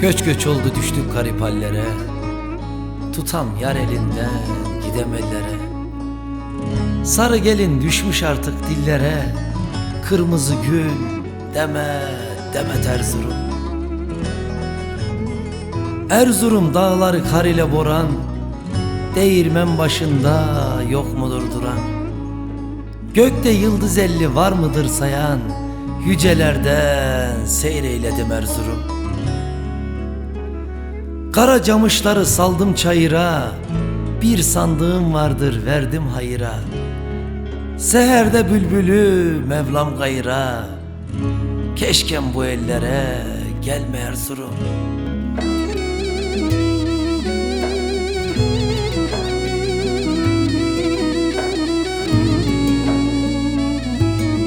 Göç göç oldu düştük garip hallere. Tutam yar elinden gidem ellere Sarı gelin düşmüş artık dillere. Kırmızı gül deme demet Erzurum. Erzurum dağları kar ile boran. Değirmen başında yok mudur duran? Gökte yıldız elli var mıdır sayan? Yücelerden seyreyledim Erzurum Kara camışları saldım çayıra. Bir sandığım vardır verdim hayıra. Seherde bülbülü Mevlam gayra Keşkem bu ellere gelme Erzurum.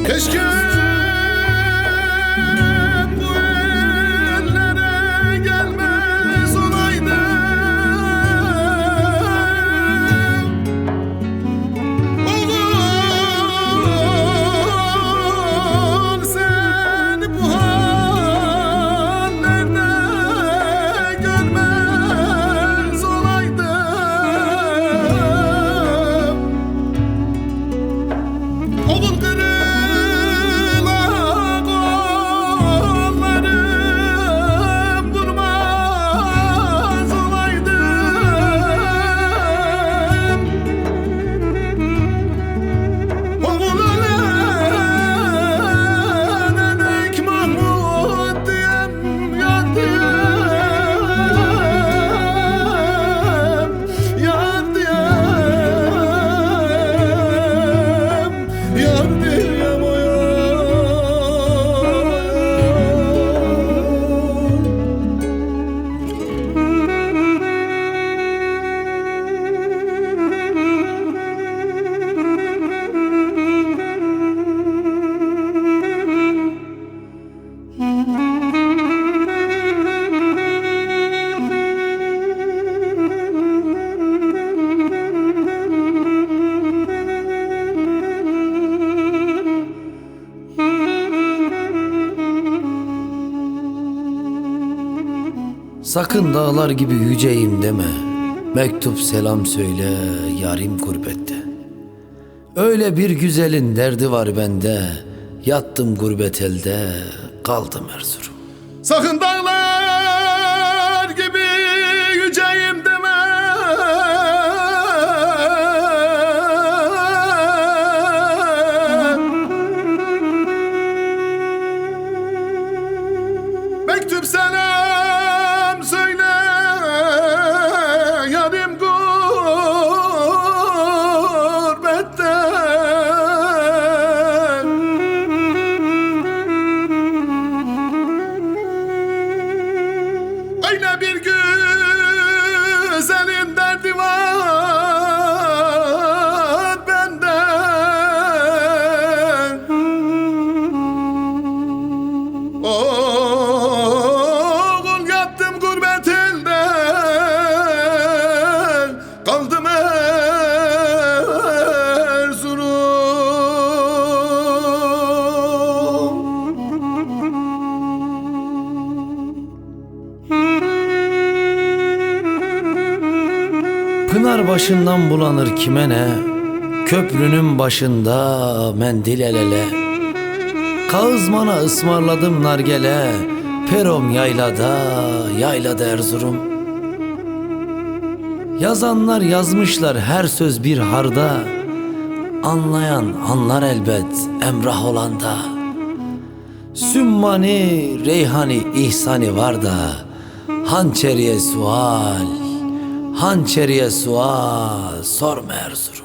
Keşke Sakın dağlar gibi yüceyim deme. Mektup selam söyle yarim gurbette. Öyle bir güzelin derdi var bende. Yattım gurbet elde kaldım Erzurum. Sakın dağlar Pınar başından bulanır kime ne? Köprünün başında mendil el ele. Kağızmana ısmarladım nargele. Perom yaylada yaylada Erzurum. Yazanlar yazmışlar her söz bir harda. Anlayan anlar elbet emrah olanda. Sümmani, reyhani, ihsani var da. Hançeriye sual Hançeriye sual sorma Erzurum